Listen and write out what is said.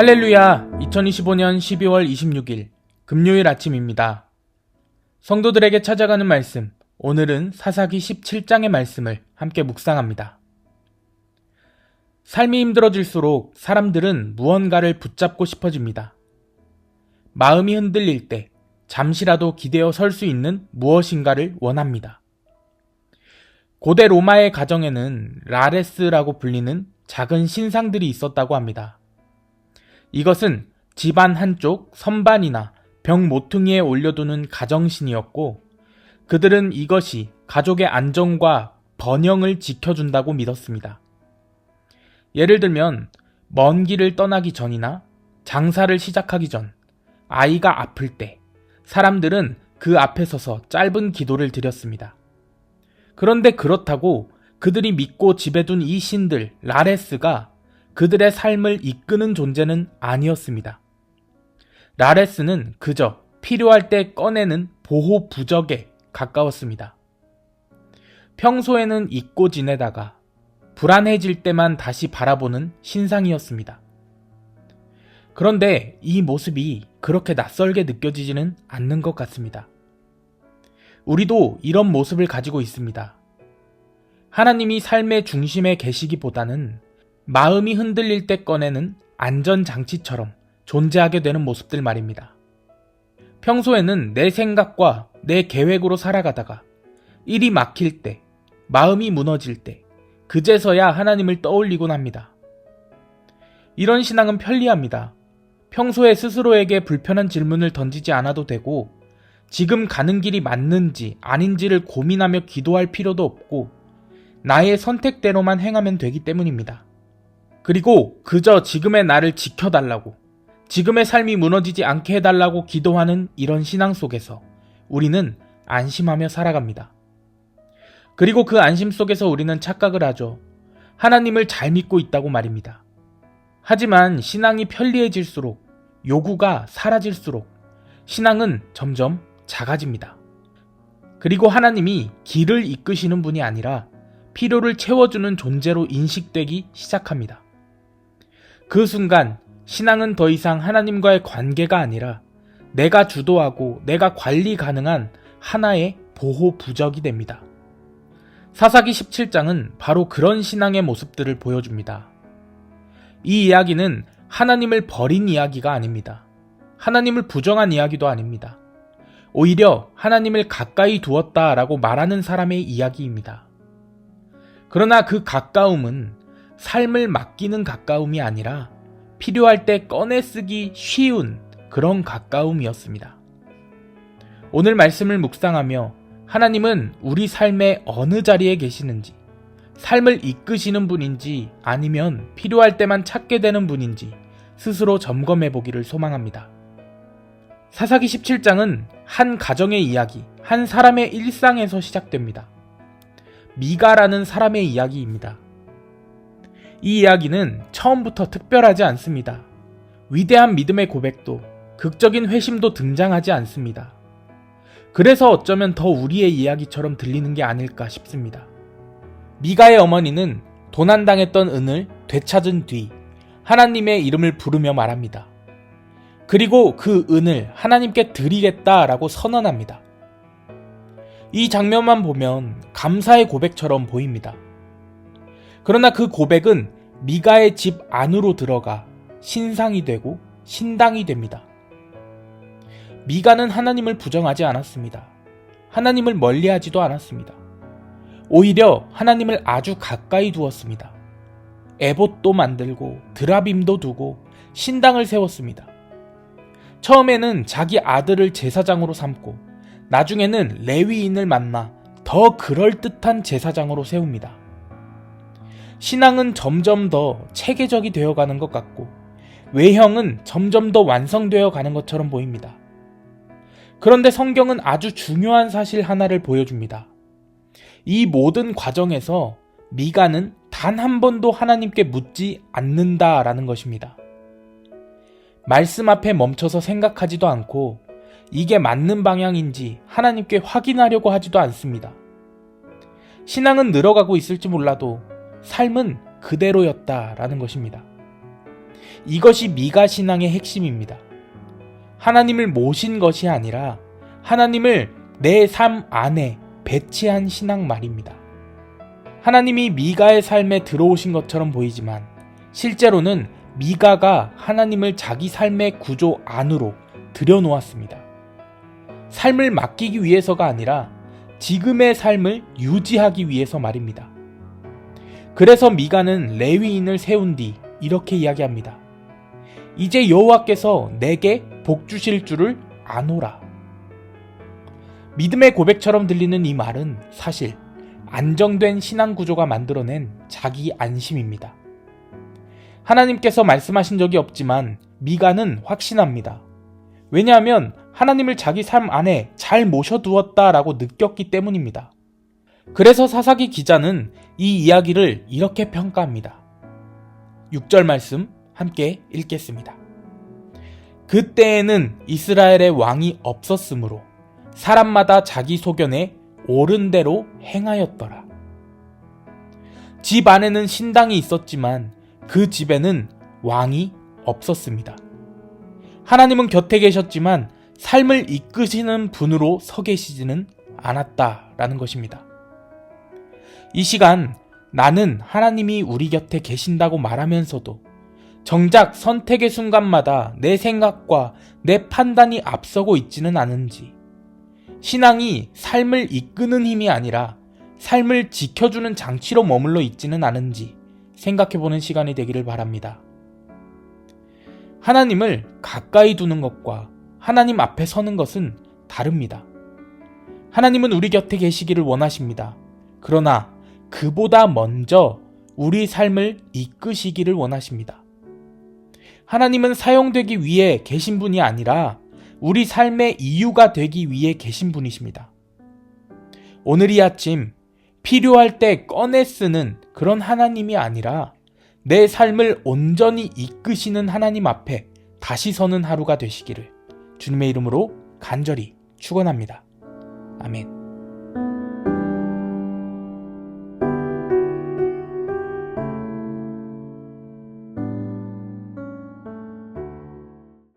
할렐루야! 2025년 12월 26일 금요일 아침입니다. 성도들에게 찾아가는 말씀, 오늘은 사사기 17장의 말씀을 함께 묵상합니다. 삶이 힘들어질수록 사람들은 무언가를 붙잡고 싶어집니다. 마음이 흔들릴 때 잠시라도 기대어 설 수 있는 무엇인가를 원합니다. 고대 로마의 가정에는 라레스라고 불리는 작은 신상들이 있었다고 합니다. 이것은 집안 한쪽 선반이나 벽 모퉁이에 올려두는 가정신이었고 그들은 이것이 가족의 안정과 번영을 지켜준다고 믿었습니다. 예를 들면 먼 길을 떠나기 전이나 장사를 시작하기 전, 아이가 아플 때 사람들은 그 앞에 서서 짧은 기도를 드렸습니다. 그런데 그렇다고 그들이 믿고 집에 둔 이 신들 라레스가 그들의 삶을 이끄는 존재는 아니었습니다. 라레스는 그저 필요할 때 꺼내는 보호 부적에 가까웠습니다. 평소에는 잊고 지내다가 불안해질 때만 다시 바라보는 신상이었습니다. 그런데 이 모습이 그렇게 낯설게 느껴지지는 않는 것 같습니다. 우리도 이런 모습을 가지고 있습니다. 하나님이 삶의 중심에 계시기보다는 마음이 흔들릴 때 꺼내는 안전장치처럼 존재하게 되는 모습들 말입니다. 평소에는 내 생각과 내 계획으로 살아가다가 일이 막힐 때, 마음이 무너질 때, 그제서야 하나님을 떠올리곤 합니다. 이런 신앙은 편리합니다. 평소에 스스로에게 불편한 질문을 던지지 않아도 되고, 지금 가는 길이 맞는지 아닌지를 고민하며 기도할 필요도 없고, 나의 선택대로만 행하면 되기 때문입니다. 그리고 그저 지금의 나를 지켜달라고, 지금의 삶이 무너지지 않게 해달라고 기도하는 이런 신앙 속에서 우리는 안심하며 살아갑니다. 그리고 그 안심 속에서 우리는 착각을 하죠. 하나님을 잘 믿고 있다고 말입니다. 하지만 신앙이 편리해질수록 요구가 사라질수록 신앙은 점점 작아집니다. 그리고 하나님이 길을 이끄시는 분이 아니라 필요를 채워주는 존재로 인식되기 시작합니다. 그 순간 신앙은 더 이상 하나님과의 관계가 아니라 내가 주도하고 내가 관리 가능한 하나의 보호 부적이 됩니다. 사사기 17장은 바로 그런 신앙의 모습들을 보여줍니다. 이 이야기는 하나님을 버린 이야기가 아닙니다. 하나님을 부정한 이야기도 아닙니다. 오히려 하나님을 가까이 두었다라고 말하는 사람의 이야기입니다. 그러나 그 가까움은 삶을 맡기는 가까움이 아니라 필요할 때 꺼내 쓰기 쉬운 그런 가까움이었습니다. 오늘 말씀을 묵상하며 하나님은 우리 삶의 어느 자리에 계시는지, 삶을 이끄시는 분인지 아니면 필요할 때만 찾게 되는 분인지 스스로 점검해 보기를 소망합니다. 사사기 17장은 한 가정의 이야기, 한 사람의 일상에서 시작됩니다. 미가라는 사람의 이야기입니다. 이 이야기는 처음부터 특별하지 않습니다. 위대한 믿음의 고백도 극적인 회심도 등장하지 않습니다. 그래서 어쩌면 더 우리의 이야기처럼 들리는 게 아닐까 싶습니다. 미가의 어머니는 도난당했던 은을 되찾은 뒤 하나님의 이름을 부르며 말합니다. 그리고 그 은을 하나님께 드리겠다라고 선언합니다. 이 장면만 보면 감사의 고백처럼 보입니다. 그러나 그 고백은 미가의 집 안으로 들어가 신상이 되고 신당이 됩니다. 미가는 하나님을 부정하지 않았습니다. 하나님을 멀리하지도 않았습니다. 오히려 하나님을 아주 가까이 두었습니다. 에봇도 만들고 드라빔도 두고 신당을 세웠습니다. 처음에는 자기 아들을 제사장으로 삼고 나중에는 레위인을 만나 더 그럴듯한 제사장으로 세웁니다. 신앙은 점점 더 체계적이 되어가는 것 같고 외형은 점점 더 완성되어 가는 것처럼 보입니다. 그런데 성경은 아주 중요한 사실 하나를 보여줍니다. 이 모든 과정에서 미가는 단 한 번도 하나님께 묻지 않는다라는 것입니다. 말씀 앞에 멈춰서 생각하지도 않고 이게 맞는 방향인지 하나님께 확인하려고 하지도 않습니다. 신앙은 늘어가고 있을지 몰라도 삶은 그대로였다라는 것입니다. 이것이 미가 신앙의 핵심입니다. 하나님을 모신 것이 아니라 하나님을 내 삶 안에 배치한 신앙 말입니다. 하나님이 미가의 삶에 들어오신 것처럼 보이지만 실제로는 미가가 하나님을 자기 삶의 구조 안으로 들여놓았습니다. 삶을 맡기기 위해서가 아니라 지금의 삶을 유지하기 위해서 말입니다. 그래서 미가는 레위인을 세운 뒤 이렇게 이야기합니다. 이제 여호와께서 내게 복 주실 줄을 아노라. 믿음의 고백처럼 들리는 이 말은 사실 안정된 신앙 구조가 만들어낸 자기 안심입니다. 하나님께서 말씀하신 적이 없지만 미가는 확신합니다. 왜냐하면 하나님을 자기 삶 안에 잘 모셔두었다라고 느꼈기 때문입니다. 그래서 사사기 기자는 이 이야기를 이렇게 평가합니다. 6절 말씀 함께 읽겠습니다. 그때에는 이스라엘의 왕이 없었으므로 사람마다 자기 소견에 옳은 대로 행하였더라. 집 안에는 신당이 있었지만 그 집에는 왕이 없었습니다. 하나님은 곁에 계셨지만 삶을 이끄시는 분으로 서 계시지는 않았다라는 것입니다. 이 시간 나는 하나님이 우리 곁에 계신다고 말하면서도 정작 선택의 순간마다 내 생각과 내 판단이 앞서고 있지는 않은지 신앙이 삶을 이끄는 힘이 아니라 삶을 지켜주는 장치로 머물러 있지는 않은지 생각해보는 시간이 되기를 바랍니다. 하나님을 가까이 두는 것과 하나님 앞에 서는 것은 다릅니다. 하나님은 우리 곁에 계시기를 원하십니다. 그러나 그보다 먼저 우리 삶을 이끄시기를 원하십니다. 하나님은 사용되기 위해 계신 분이 아니라 우리 삶의 이유가 되기 위해 계신 분이십니다. 오늘 이 아침 필요할 때 꺼내 쓰는 그런 하나님이 아니라 내 삶을 온전히 이끄시는 하나님 앞에 다시 서는 하루가 되시기를 주님의 이름으로 간절히 축원합니다. 아멘.